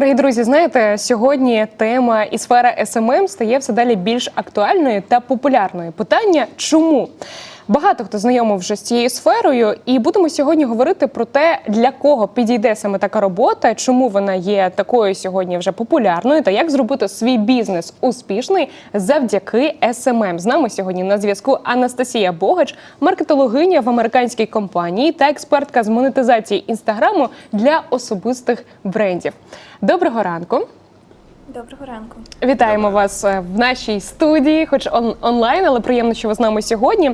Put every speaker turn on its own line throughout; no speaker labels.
Дорогі друзі, знаєте, сьогодні тема і сфера СММ стає все далі більш актуальною та популярною. Питання чому? Багато хто знайомий вже з цією сферою, і будемо сьогодні говорити про те, для кого підійде саме така робота, чому вона є такою сьогодні вже популярною, та як зробити свій бізнес успішний завдяки СММ. З нами сьогодні на зв'язку Анастасія Богач, маркетологиня в американській компанії та експертка з монетизації інстаграму для особистих брендів. Доброго ранку.
Доброго ранку.
Вітаємо вас е, в нашій студії, хоч он- онлайн, але приємно, що ви з нами сьогодні.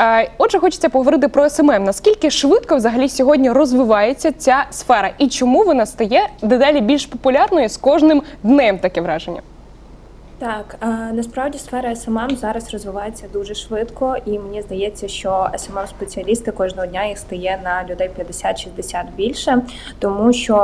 Е, Отже, хочеться поговорити про СММ. Наскільки швидко взагалі сьогодні розвивається ця сфера, і чому вона стає дедалі більш популярною з кожним днем? Таке враження.
Так, насправді сфера СММ зараз розвивається дуже швидко, і мені здається, що smm спеціалісти кожного дня їх стає на людей 50-60 більше, тому що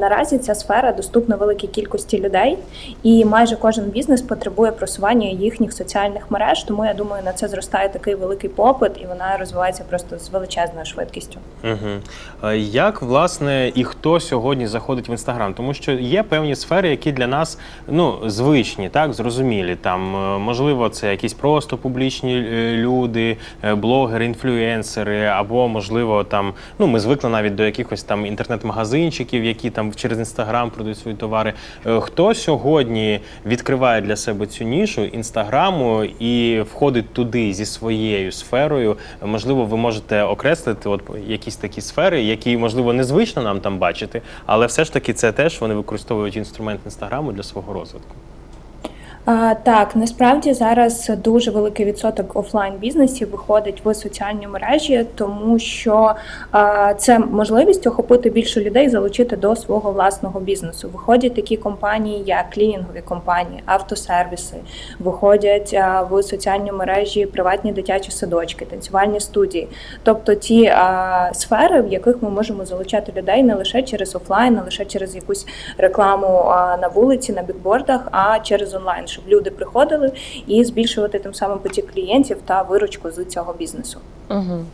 наразі ця сфера доступна великій кількості людей, і майже кожен бізнес потребує просування їхніх соціальних мереж. Тому я думаю, на це зростає такий великий попит, і вона розвивається просто з величезною швидкістю.
Угу. Як власне і хто сьогодні заходить в інстаграм? Тому що є певні сфери, які для нас ну звичні, так зрозумілі. Там е, можливо, це якісь просто публічні е, люди, е, блогери, інфлюенсери, або можливо, там ну ми звикли навіть до якихось там інтернет-магазинчиків, які там через інстаграм продають свої товари. Хто сьогодні відкриває для себе цю нішу інстаграму і входить туди зі своєю сферою? Можливо, ви можете окреслити от якісь такі сфери, які можливо незвично нам там бачити, але все ж таки це теж вони використовують інструмент інстаграму для свого розвитку.
Так, насправді зараз дуже великий відсоток офлайн бізнесів виходить в соціальні мережі, тому що а, це можливість охопити більше людей, залучити до свого власного бізнесу. Виходять такі компанії, як клінінгові компанії, автосервіси, виходять а, в соціальні мережі приватні дитячі садочки, танцювальні студії, тобто ті а, сфери, в яких ми можемо залучати людей не лише через офлайн, не лише через якусь рекламу а, на вулиці, на бікбордах, а через онлайн, щоб люди приходили і збільшувати тим самим потік клієнтів та виручку з цього бізнесу.
Угу.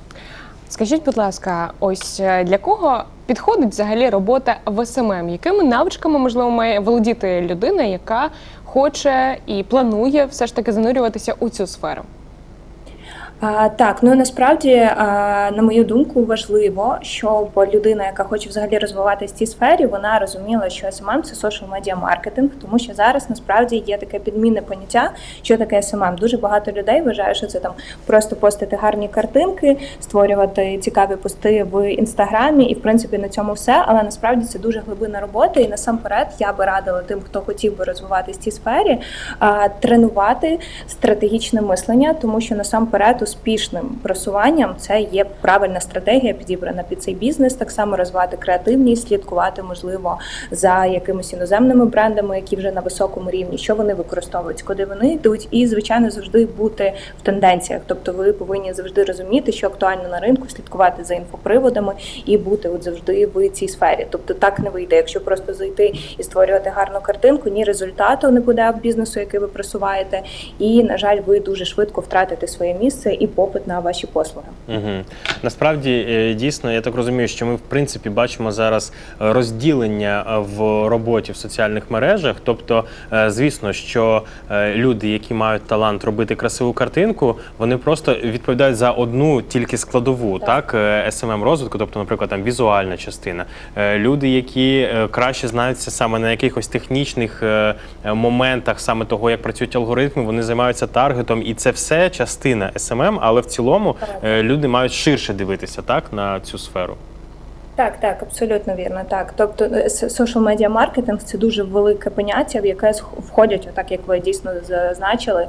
Скажіть, будь ласка, ось е, для кого підходить взагалі робота в СММ? Якими навичками можливо має володіти людина, яка хоче і планує все ж таки занурюватися у цю сферу?
А, так, ну насправді, а, на мою думку, важливо, щоб людина, яка хоче взагалі розвиватися в цій сфері, вона розуміла, що SMM – це social media маркетинг, тому що зараз насправді є таке підмінне поняття, що таке SMM. Дуже багато людей вважає, що це там просто постити гарні картинки, створювати цікаві пости в інстаграмі, і в принципі на цьому все. Але насправді це дуже глибинна робота. І насамперед я би радила тим, хто хотів би розвиватися в цій сфері, а, тренувати стратегічне мислення, тому що насамперед успішним просуванням це є правильна стратегія, підібрана під цей бізнес. Так само розвивати креативність, слідкувати можливо за якимись іноземними брендами, які вже на високому рівні, що вони використовують, куди вони йдуть, і звичайно завжди бути в тенденціях. Тобто, ви повинні завжди розуміти, що актуально на ринку, слідкувати за інфоприводами і бути от завжди в цій сфері. Тобто так не вийде. Якщо просто зайти і створювати гарну картинку, ні результату не буде бізнесу, який ви просуваєте, і на жаль, ви дуже швидко втратите своє місце і попит на ваші послуги.
Угу. Насправді е, дійсно, я так розумію, що ми в принципі бачимо зараз е, розділення е, в роботі в соціальних мережах. Тобто, звісно, що люди, які мають талант робити красиву картинку, вони просто відповідають за одну тільки складову, так,
Так.
СММ розвитку, тобто, наприклад, там візуальна частина. Люди, які краще знаються саме на якихось технічних моментах, саме того, як працюють алгоритми, вони займаються таргетом, і це все частина СММ, але в цілому е, люди мають ширше дивитися так на цю сферу.
Так, так, абсолютно вірно. Так, тобто social media маркетинг це дуже велике поняття, в яке входять, отак як ви дійсно зазначили,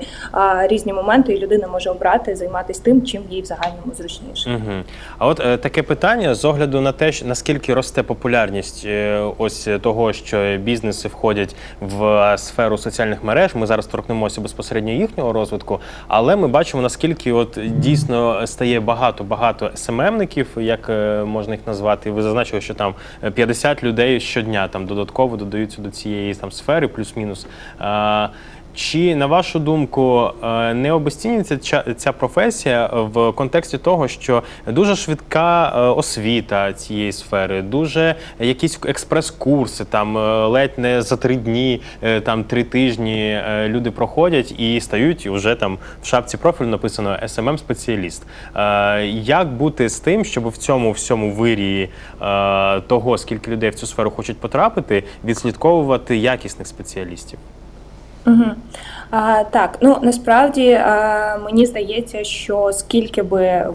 різні моменти, і людина може обрати займатися тим, чим їй в загальному зручніше.
Угу. А от е, таке питання з огляду на те, наскільки росте популярність е, ось того, що бізнеси входять в е, сферу соціальних мереж. Ми зараз торкнемося безпосередньо їхнього розвитку, але ми бачимо наскільки от дійсно стає багато багато СММників, як е, можна їх назвати. Ви зазначили, що там е, 50 людей щодня там додатково додаються до цієї там сфери, плюс-мінус. Чи на вашу думку е, не обесцінюється ця, професія в контексті того, що дуже швидка е, освіта цієї сфери, дуже якісь експрес-курси, там е, ледь не за три дні, там три тижні люди проходять і стають і вже там в шапці профілю написано smm спеціаліст Як бути з тим, щоб в цьому всьому вирії того, скільки людей в цю сферу хочуть потрапити, відслідковувати якісних спеціалістів?
Угу. А, так, ну насправді а, мені здається, що скільки би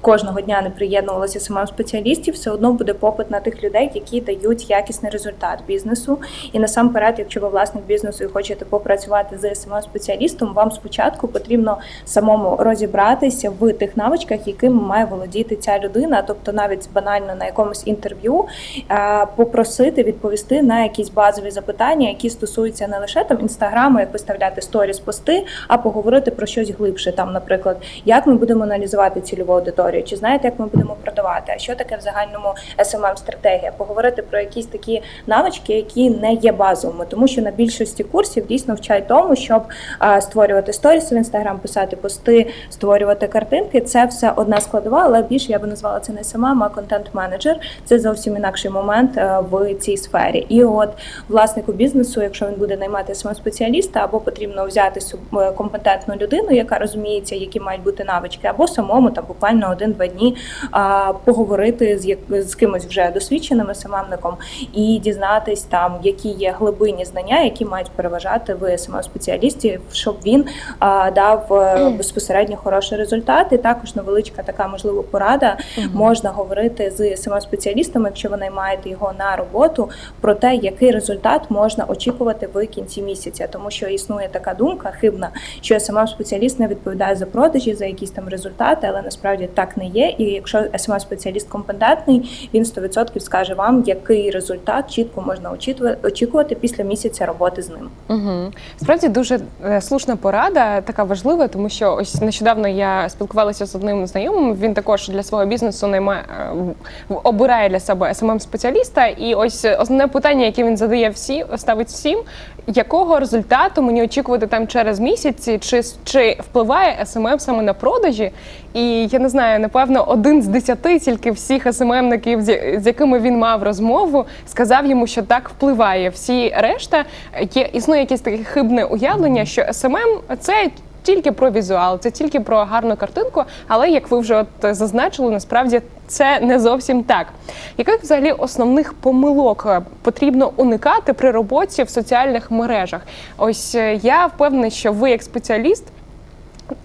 кожного дня не приєднувалося самим спеціалістів, все одно буде попит на тих людей, які дають якісний результат бізнесу. І насамперед, якщо ви власник бізнесу і хочете попрацювати з самим спеціалістом, вам спочатку потрібно самому розібратися в тих навичках, якими має володіти ця людина, тобто навіть банально на якомусь інтерв'ю попросити відповісти на якісь базові запитання, які стосуються не лише там інстаграму, як виставляти сторіс, пости, а поговорити про щось глибше. Там, наприклад, як ми будемо аналізувати цільову аудиторію, чи знаєте, як ми будемо продавати, а що таке в загальному smm стратегія поговорити про якісь такі навички, які не є базовими, тому що на більшості курсів дійсно вчать тому, щоб а, створювати сторіси в інстаграм, писати пости, створювати картинки. Це все одна складова, але більше я би назвала це не SMM, а контент-менеджер. Це зовсім інакший момент е, в цій сфері. І от власнику бізнесу, якщо він буде наймати smm спеціаліста, або потрібно взяти е, компетентну людину, яка розуміється, які мають бути навички, або самому там буквально один-два дні а, поговорити з як з кимось вже досвідченим СММником і дізнатись там, які є глибинні знання, які мають переважати в СММ спеціалісті, щоб він а, дав е, безпосередньо хороший результат. І також невеличка така можливо порада. Можна говорити з СММ спеціалістами, якщо ви наймаєте його на роботу, про те, який результат можна очікувати в кінці місяця, тому що існує така думка хибна, що СММ спеціаліст не відповідає за продажі, за якісь там результати, але насправді так не є. І якщо СММ спеціаліст компетентний, він 100% скаже вам, який результат чітко можна очікувати- після місяця роботи з ним.
Угу. Справді дуже е, слушна порада, така важлива, тому що ось нещодавно я спілкувалася з одним знайомим. Він також для свого бізнесу наймає е, обирає для себе smm спеціаліста. І ось основне питання, яке він задає всі, ставить всім, якого результату мені очікувати там через місяць, чи, чи впливає SMM саме на продажі? І я не знаю, напевно, один з десяти тільки всіх SMM-ників, з якими він мав розмову, сказав йому, що так впливає. Всі решта є існує якесь таке хибне уявлення, що SMM – це. Тільки про візуал, це тільки про гарну картинку, але як ви вже от зазначили, насправді це не зовсім так. Яких взагалі основних помилок е, потрібно уникати при роботі в соціальних мережах? Ось е, я впевнена, що ви як спеціаліст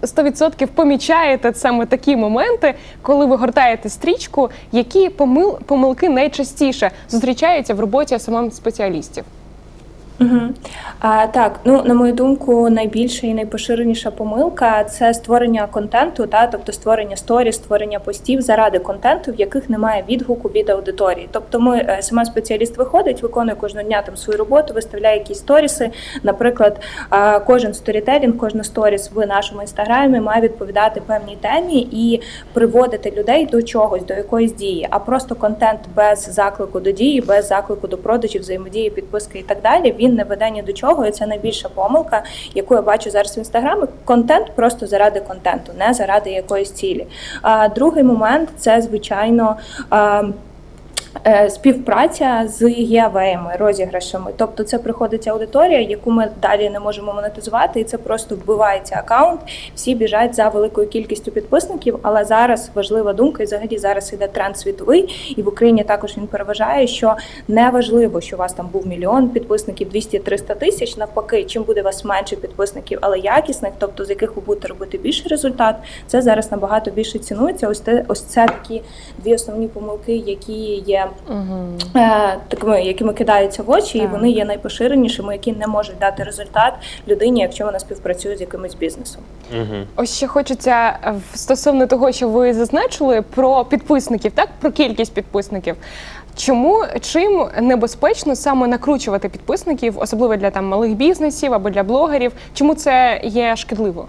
100% помічаєте саме такі моменти, коли ви гортаєте стрічку, які помил, помилки найчастіше зустрічаються в роботі самим спеціалістів.
Угу. А, так, ну на мою думку, найбільша і найпоширеніша помилка це створення контенту, та тобто створення сторі, створення постів заради контенту, в яких немає відгуку від аудиторії. Тобто, ми е, сама спеціаліст виходить, виконує кожного дня там свою роботу, виставляє якісь сторіси. Наприклад, кожен сторітелінг, кожна сторіс в нашому інстаграмі має відповідати певній темі і приводити людей до чогось, до якоїсь дії. А просто контент без заклику до дії, без заклику до продажів, взаємодії, підписки і так далі. Він не веде ні до чого, і це найбільша помилка, яку я бачу зараз в інстаграмі. Контент просто заради контенту, не заради якоїсь цілі. А другий момент це звичайно. Е, Співпраця з ЄАВами, розіграшами, тобто це приходить аудиторія, яку ми далі не можемо монетизувати, і це просто вбивається аккаунт. Всі біжать за великою кількістю підписників. Але зараз важлива думка, і взагалі зараз іде тренд світовий, і в Україні також він переважає, що не важливо, що у вас там був мільйон підписників, 200-300 тисяч. Навпаки, чим буде у вас менше підписників, але якісних, тобто з яких ви будете робити більший результат, це зараз набагато більше цінується. Ось те, ось це такі дві основні помилки, які є е, такими, якими кидаються в очі, і вони є найпоширенішими, які не можуть дати результат людині, якщо вона співпрацює з якимось бізнесом.
Угу.
Ось ще хочеться е, в- стосовно того, що ви зазначили про підписників, так про кількість підписників. Чому чим небезпечно саме накручувати підписників, особливо для там малих бізнесів або для блогерів? Чому це є шкідливо?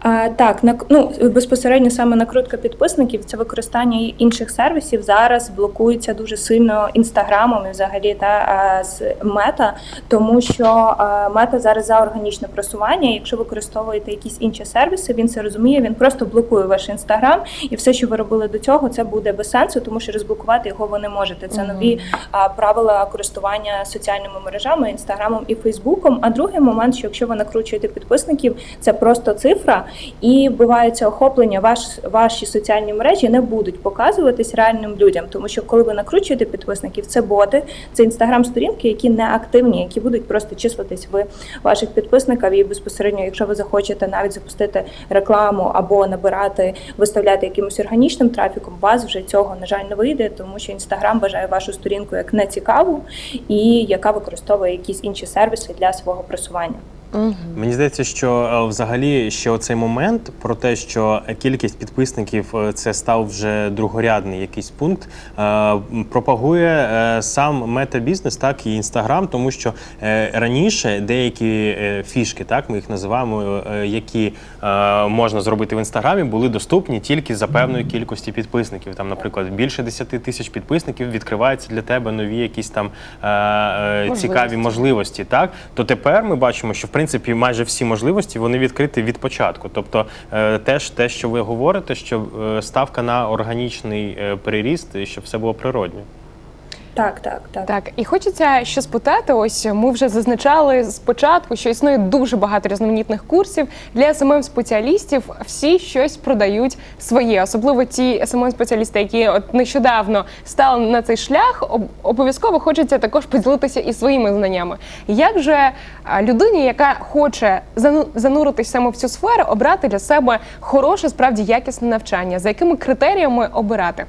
А, так, на ну безпосередньо саме накрутка підписників це використання інших сервісів зараз блокується дуже сильно інстаграмом і взагалі та з мета, тому що мета зараз за органічне просування. Якщо використовуєте якісь інші сервіси, він це розуміє. Він просто блокує ваш інстаграм, і все, що ви робили до цього, це буде без сенсу, тому що розблокувати його ви не можете. Це нові а, правила користування соціальними мережами, інстаграмом і фейсбуком. А другий момент, що якщо ви накручуєте підписників, це просто цифра, і вбивається охоплення. Ваш ваші соціальні мережі не будуть показуватись реальним людям, тому що коли ви накручуєте підписників, це боти, це інстаграм-сторінки, які не активні, які будуть просто числитись в ваших підписників. І безпосередньо, якщо ви захочете навіть запустити рекламу або набирати, виставляти якимось органічним трафіком, вас вже цього на жаль не вийде, тому що інстаграм вважає вашу сторінку як нецікаву і яка використовує якісь інші сервіси для свого просування.
Мгм.
Мені здається, що е, взагалі ще оцей момент про те, що кількість підписників е, це став вже другорядний якийсь пункт, е, пропагує сам метабізнес, так і інстаграм, тому що раніше деякі фішки, так ми їх називаємо, які можна зробити в інстаграмі, були доступні тільки за певної кількості підписників. Там, наприклад, більше 10 тисяч підписників відкриваються для тебе нові якісь там цікаві
Можливості.
можливості, так то тепер ми бачимо, що в принципі майже всі можливості вони відкриті від початку. Тобто, е, теж те, що ви говорите, що е, ставка на органічний е, переріст, і щоб все було природньо.
Так, так, так.
Так, і хочеться ще спитати. Ось ми вже зазначали спочатку, що існує дуже багато різноманітних курсів для смм спеціалістів. Всі щось продають своє, особливо ті смм спеціалісти, які от нещодавно стали на цей шлях. Обов'язково хочеться також поділитися і своїми знаннями. Як же людині, яка хоче зану- зануритись саме в цю сферу, обрати для себе хороше, справді якісне навчання, за якими критеріями обирати?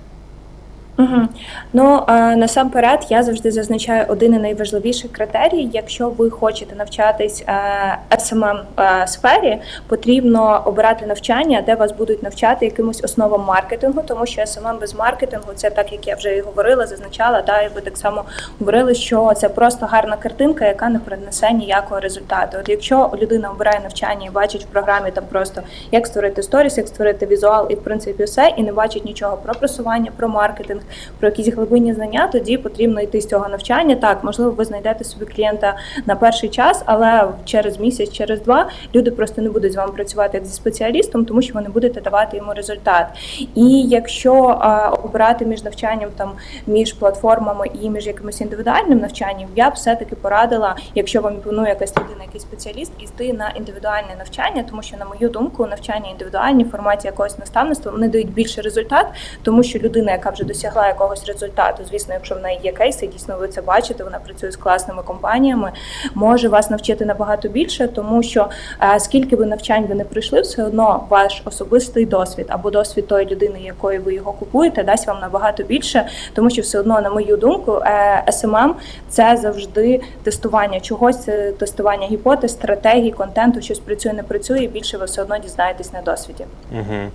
Угу. Ну е, насамперед я завжди зазначаю один і найважливіший критерій. Якщо ви хочете навчатись е, smm е, сфері, потрібно обирати навчання, де вас будуть навчати якимось основам маркетингу, тому що SMM без маркетингу це так, як я вже і говорила, зазначала, та і ви так само говорили, що це просто гарна картинка, яка не принесе ніякого результату. От якщо людина обирає навчання і бачить в програмі там просто як створити сторіс, як створити візуал, і в принципі все, і не бачить нічого про просування, про маркетинг, про якісь глибинні знання, тоді потрібно йти з цього навчання. Так, можливо, ви знайдете собі клієнта на перший час, але через місяць, через два люди просто не будуть з вами працювати як зі спеціалістом, тому що ви не будете давати йому результат. І якщо а, обирати між навчанням там між платформами і між якимось індивідуальним навчанням, я б все-таки порадила, якщо вам імпонує якась людина, якийсь спеціаліст, іти на індивідуальне навчання, тому що, на мою думку, навчання індивідуальні в форматі якогось наставництва вони дають більше результат, тому що людина, яка вже досягла якогось результату, звісно, якщо в неї є кейси, дійсно ви це бачите, вона працює з класними компаніями, може вас навчити набагато більше, тому що е, скільки ви навчань ви не пройшли, все одно ваш особистий досвід або досвід тої людини, якої ви його купуєте, дасть вам набагато більше, тому що все одно, на мою думку, е, SMM – це завжди тестування чогось, це тестування гіпотез, стратегій, контенту, щось працює, не працює. Більше ви все одно дізнаєтесь на досвіді.
Угу.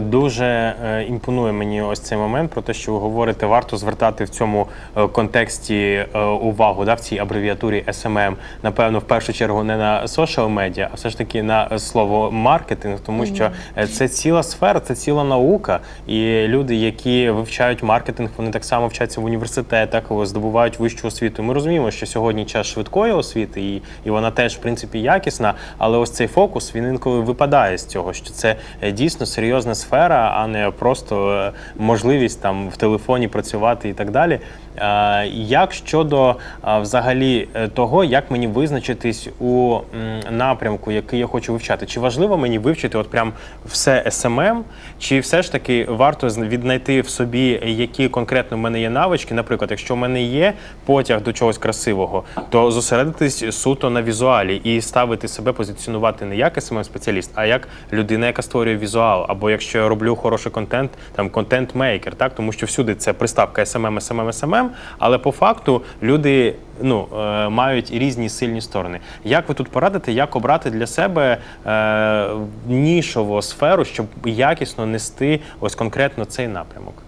Дуже е, імпонує мені ось цей момент про те, що ви говорите, варто звертати в цьому е, контексті е, увагу, да, в цій абревіатурі SMM, напевно, в першу чергу не на social медіа, а все ж таки на слово маркетинг, тому що е, це ціла сфера, це ціла наука. І люди, які вивчають маркетинг, вони так само вчаться в університетах, здобувають вищу освіту. Ми розуміємо, що сьогодні час швидкої освіти, і, і вона теж в принципі якісна. Але ось цей фокус він інколи випадає з цього, що це е, дійсно серйозна сфера, а не просто е, можливість там в телефоні працювати і так далі. Е, Як щодо е, взагалі е, того, як мені визначитись у напрямку, який я хочу вивчати? Чи важливо мені вивчити от прям все SMM, чи все ж таки варто віднайти в собі, які конкретно в мене є навички? Наприклад, якщо в мене є потяг до чогось красивого, то зосередитись суто на візуалі і ставити себе позиціонувати не як smm спеціаліст, а як людина, яка створює візуал. Або якщо я роблю хороший контент, там контент-мейкер, так тому що всюди це приставка SMM, SMM, SMM, але по факту люди ну, е, мають різні сильні сторони. Як ви тут порадите, як обрати для себе е, нішову сферу, щоб якісно нести ось конкретно цей напрямок?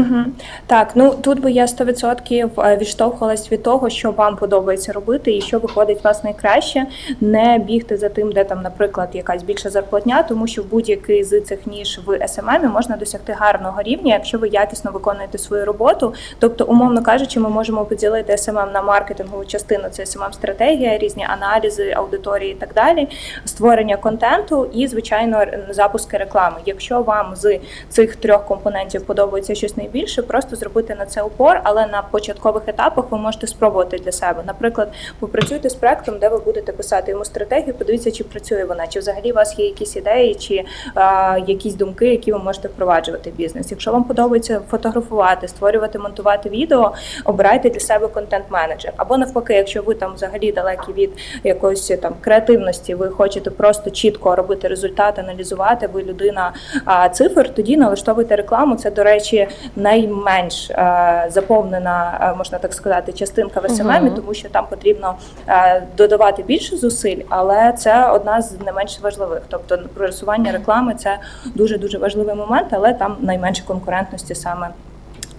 Угу. Так, ну тут би я 100% е, відштовхувалась від того, що вам подобається робити і що виходить вас найкраще. Не бігти за тим, де там, наприклад, якась більша зарплатня, тому що в будь-який з цих ніж в SMM можна досягти гарного рівня, якщо ви якісно виконуєте свою роботу. Тобто, умовно кажучи, ми можемо поділити SMM на маркетингову частину, це SMM стратегія, різні аналізи аудиторії і так далі, створення контенту і, звичайно, запуски реклами. Якщо вам з цих трьох компонентів подобається щось найбільше, просто зробити на це упор, але на початкових етапах ви можете спробувати для себе. Наприклад, попрацюйте з проектом, де ви будете писати йому стратегію, подивіться, чи працює вона, чи взагалі у вас є якісь ідеї, чи а, якісь думки, які ви можете впроваджувати в бізнес. Якщо вам подобається фотографувати, створювати, монтувати відео, обирайте для себе контент-менеджер. Або навпаки, якщо ви там взагалі далекі від якоїсь там креативності, ви хочете просто чітко робити результат, аналізувати, ви людина а, цифр, тоді налаштовуйте рекламу. Це, до речі, найменш е, заповнена, е, можна так сказати, частинка в СММ,
угу.
тому що там потрібно е, додавати більше зусиль, але це одна з не менш важливих. Тобто просування реклами це дуже дуже важливий момент, але там найменше конкурентності саме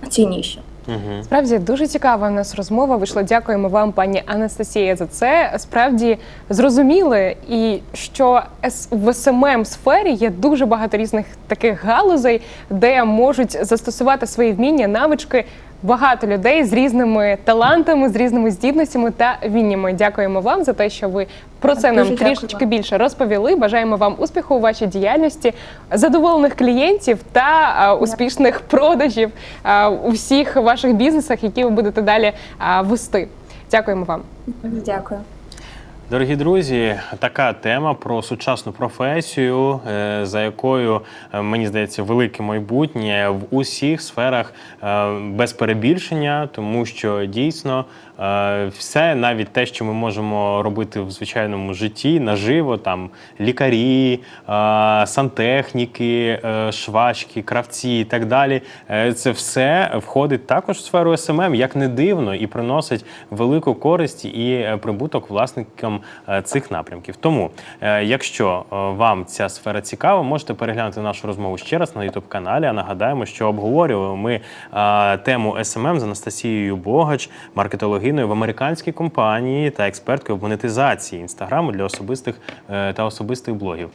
в цій ніші.
Угу.
Справді дуже цікава у нас розмова. Вийшла. Дякуємо вам, пані Анастасія, за це. Справді зрозуміли, і що в СММ сфері є дуже багато різних таких галузей, де можуть застосувати свої вміння, навички. Багато людей з різними талантами, з різними здібностями та вміннями. Дякуємо вам за те, що ви про це нам трішечки більше розповіли. Бажаємо вам успіху у вашій діяльності, задоволених клієнтів та а, успішних продажів а, у всіх ваших бізнесах, які ви будете далі а, вести. Дякуємо вам.
Дякую.
Дорогі друзі, така тема про сучасну професію, е, за якою е, мені здається велике майбутнє в усіх сферах е, без перебільшення, тому що дійсно все, навіть те, що ми можемо робити в звичайному житті, наживо, там лікарі, е, сантехніки, е, швачки, кравці і так далі. е, Це все входить також в сферу СММ, як не дивно, і приносить велику користь і е, прибуток власникам е, цих напрямків. Тому, е, якщо е, вам ця сфера цікава, можете переглянути нашу розмову ще раз на youtube каналі. А нагадаємо, що обговорювали ми е, тему СММ з Анастасією Богач, маркетологиною в американській компанії та експерткою в монетизації інстаграму для особистих е, та особистих блогів.